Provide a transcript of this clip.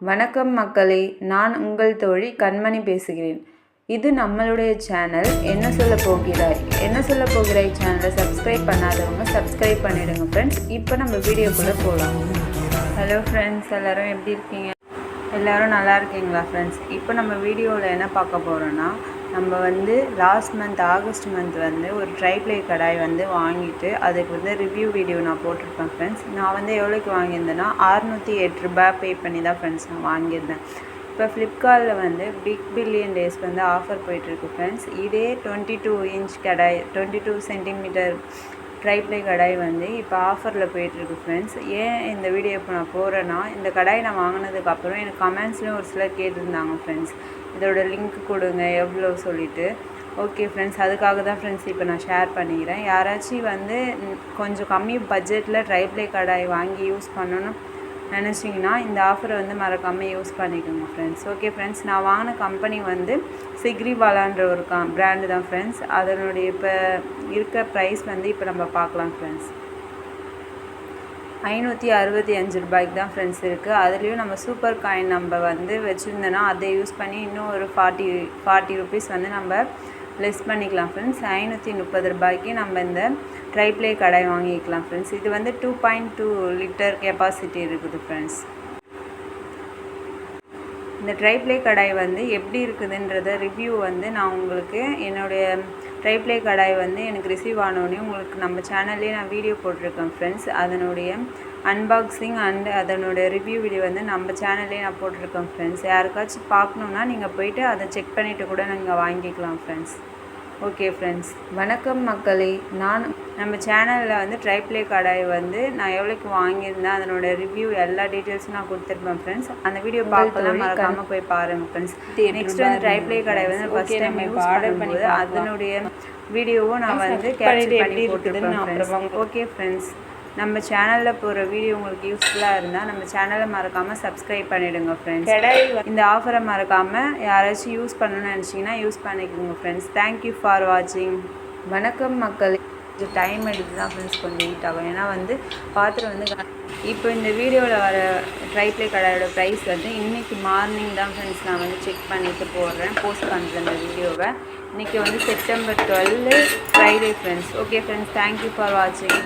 வணக்கம் மக்களே நான் உங்கள் தோழி கண்மணி பேசுகிறேன். இது நம்மளுடைய சேனல் என்ன சொல்ல போகிறாய்? என்ன சொல்ல போகிறாய் சேனலை சப்ஸ்கிரைப் பண்ணாதவங்க சப்ஸ்கிரைப் பண்ணிடுங்க ஃப்ரெண்ட்ஸ் இப்போ நம்ம வீடியோக்குள்ளே போகலாம் ஹலோ ஃப்ரெண்ட்ஸ் எல்லோரும் எப்படி இருக்கீங்க? எல்லாரும் நல்லா இருக்கீங்களா ஃப்ரெண்ட்ஸ் இப்போ நம்ம வீடியோவில் என்ன பார்க்க போகிறோன்னா நம்ம வந்து லாஸ்ட் மந்த் ஆகஸ்ட் மந்த் வந்து ஒரு ட்ரைப்ளே கடாய் வந்து வாங்கிட்டு அதுக்கு வந்து ரிவ்யூ வீடியோ நான் போட்டிருப்பேன் ஃப்ரெண்ட்ஸ் நான் வந்து எவ்வளோக்கு வாங்கியிருந்தேன்னா அறுநூற்றி எட்டு ரூபாய் பே பண்ணி தான் ஃப்ரெண்ட்ஸ் நான் வாங்கியிருந்தேன். இப்போ ஃப்ளிப்கார்ட்டில் வந்து பிக் பில்லியன் டேஸ் வந்து ஆஃபர் போயிட்டுருக்கு ஃப்ரெண்ட்ஸ் இதே twenty two inch kadai twenty two centimetre triply kadai வந்து இப்போ ஆஃபரில் போயிட்டுருக்கு ஃப்ரெண்ட்ஸ் ஏன் இந்த வீடியோ இப்போ நான் போகிறேன்னா இந்த கடாய் நான் வாங்கினதுக்கப்புறம் எனக்கு கமெண்ட்ஸ்லேயும் ஒரு சிலர் கேட்டிருந்தாங்க ஃப்ரெண்ட்ஸ் இதோட லிங்க் கொடுங்க எவ்வளோ சொல்லிவிட்டு ஓகே ஃப்ரெண்ட்ஸ் அதுக்காக தான் ஃப்ரெண்ட்ஸ் இப்போ நான் ஷேர் பண்ணிக்கிறேன். யாராச்சும் வந்து கொஞ்சம் கம்மி பட்ஜெட்டில் ட்ரைப்ளே கடாய் வாங்கி யூஸ் பண்ணணும் நினச்சிங்கன்னா இந்த ஆஃபரை வந்து மறக்காமல் யூஸ் பண்ணிக்கோங்க ஃப்ரெண்ட்ஸ் ஓகே ஃப்ரெண்ட்ஸ் நான் வாங்கின கம்பெனி வந்து சிக்ரிவாலான்ற ஒரு க பிராண்டு தான் ஃப்ரெண்ட்ஸ் அதனுடைய இப்போ இருக்க ப்ரைஸ் வந்து இப்போ நம்ம பார்க்கலாம் ஃப்ரெண்ட்ஸ் ஐநூற்றி அறுபத்தி அஞ்சு ரூபாய்க்கு தான் ஃப்ரெண்ட்ஸ் இருக்குது அதுலேயும் நம்ம சூப்பர் காயின் நம்ம வந்து வச்சுருந்தோன்னா அதை யூஸ் பண்ணி இன்னும் ஒரு ஃபார்ட்டி ஃபார்ட்டி ருபீஸ் வந்து நம்ம லெஸ் பண்ணிக்கலாம் ஃப்ரெண்ட்ஸ் ஐநூற்றி முப்பது ரூபாய்க்கு நம்ம இந்த ட்ரைப்ளே கடாய் வாங்கிக்கலாம் ஃப்ரெண்ட்ஸ் இது வந்து two point two litre capacity இருக்குது ஃப்ரெண்ட்ஸ் இந்த ட்ரைப்ளே கடாய் வந்து எப்படி இருக்குதுன்றத ரிவ்யூ வந்து நான் உங்களுக்கு என்னுடைய ட்ரைப்ளே கடாய் வந்து எனக்கு ரிசீவ் ஆனோடனே உங்களுக்கு நம்ம சேனல்லே நான் வீடியோ போட்டிருக்கேன் ஃப்ரெண்ட்ஸ் அதனுடைய அன்பாக்சிங் அண்ட் அதனுடைய ரிவ்யூ வீடியோ வந்து நம்ம சேனல்லே நான் போட்டிருக்கேன் ஃப்ரெண்ட்ஸ் யாருக்காச்சும் பார்க்கணுன்னா நீங்கள் போயிட்டு அதை செக் பண்ணிவிட்டு கூட நீங்கள் வாங்கிக்கலாம் ஃப்ரெண்ட்ஸ் ஓகே ஃப்ரெண்ட்ஸ் வணக்கம் மக்களே. நான் நம்ம சேனலில் வந்து ட்ரைப்ளே கடாய் வந்து நான் எவ்வளோக்கு வாங்கியிருந்தேன் அதனோட ரிவ்யூ எல்லா டீட்டெயில்ஸும் நான் கொடுத்துருப்பேன் ஃப்ரெண்ட்ஸ் அந்த வீடியோ பார்க்கலாம் மறக்காம போய் பாருங்க ஃப்ரெண்ட்ஸ் நெக்ஸ்ட் வந்து ட்ரைப்ளே கடாய் வந்து ஃபர்ஸ்ட் டைம் யூஸ் பண்ணும்போது அதனுடைய வீடியோவும் நான் வந்து கேப்சர் பண்ணி போட்டுருப்பேன் ஓகே ஃப்ரெண்ட்ஸ் நம்ம சேனலில் போகிற வீடியோ உங்களுக்கு யூஸ்ஃபுல்லாக இருந்தால் நம்ம சேனலை மறக்காமல் சப்ஸ்கிரைப் பண்ணிவிடுங்க ஃப்ரெண்ட்ஸ் இந்த ஆஃபரை மறக்காமல் யாராச்சும் யூஸ் பண்ணணும்னு நினச்சிங்கன்னா யூஸ் பண்ணிக்கோங்க ஃப்ரெண்ட்ஸ் தேங்க்யூ ஃபார் வாட்சிங் வணக்கம் மக்கள். கொஞ்சம் டைம் எடுத்து தான் ஃப்ரெண்ட்ஸ் கொஞ்சம் ஹீட் ஆகும். ஏன்னா வந்து பாத்திரம் வந்து இப்போ இந்த வீடியோவில் வர ட்ரைப்ளே கடையோட ப்ரைஸ் வந்து இன்றைக்கி மார்னிங் தான் ஃப்ரெண்ட்ஸ் நான் வந்து செக் பண்ணிட்டு போடுறேன். போஸ்ட் பண்ணுறேன் இந்த வீடியோவை இன்றைக்கி வந்து September twelve Friday friends okay friends thank you for வாட்சிங்